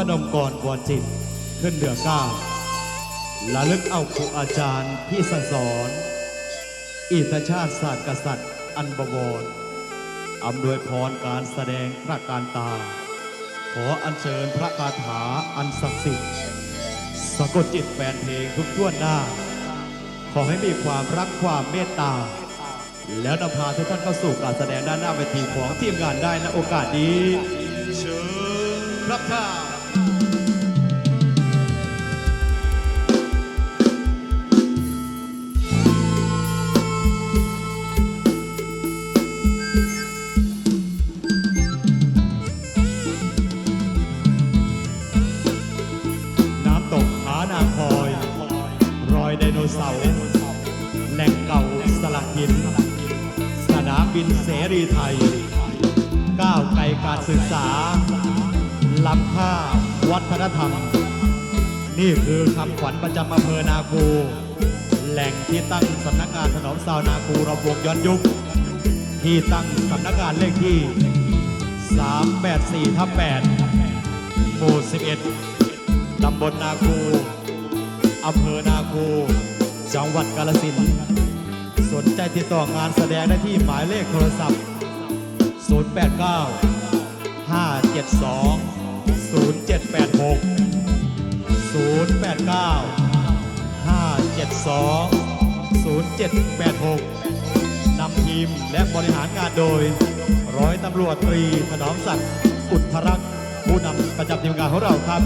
ประนมก่อนก่อนจิต ขึ้นเหนือก้าวระลึกเอาครูอาจารย์ที่สสอน อิทชาติศาสตร์กษัตริย์ อันบวรอำนวยพรการแสดงพระการตา ขออัญเชิญพระคาถาอันศักดิ์สิทธิ์สะกดจิตแฟนเพลงทุกท่วนหน้า ขอให้มีความรักความเมตตา แล้วนำพาทุกท่านเข้าสู่การแสดงด้านหน้าเวทีของทีมงานได้ในโอกาสนี้ เชิญครับท่า น้ำตกผานาคอยรอยไดโนเสาร์แหล่งเก่าสลักหิน สนามบินเสรีไทย ก้าวไกลการศึกษาล้ำค่า วัฒนธรรม นี่คือคำขวัญประจำอำเภอนาคูแหล่งที่ตั้งสำนักงานถนอมสาวนาคูระวงย้อนยุค ที่ตั้งสำนักงานเลขที่ 384ทับ8หมู่11ตำบลนาคูอำเภอนาคูจังหวัดกาฬสินสนใจติดต่องานแสดงได้ที่หมายเลขโทรศัพท์ 089 572 0786 089 572 0786 นำทีมและบริหารงานโดย ร้อยตำรวจตรีถนอมศักดิ์อุทธรักษ์ผู้นำประจำทีมงานของเราครับ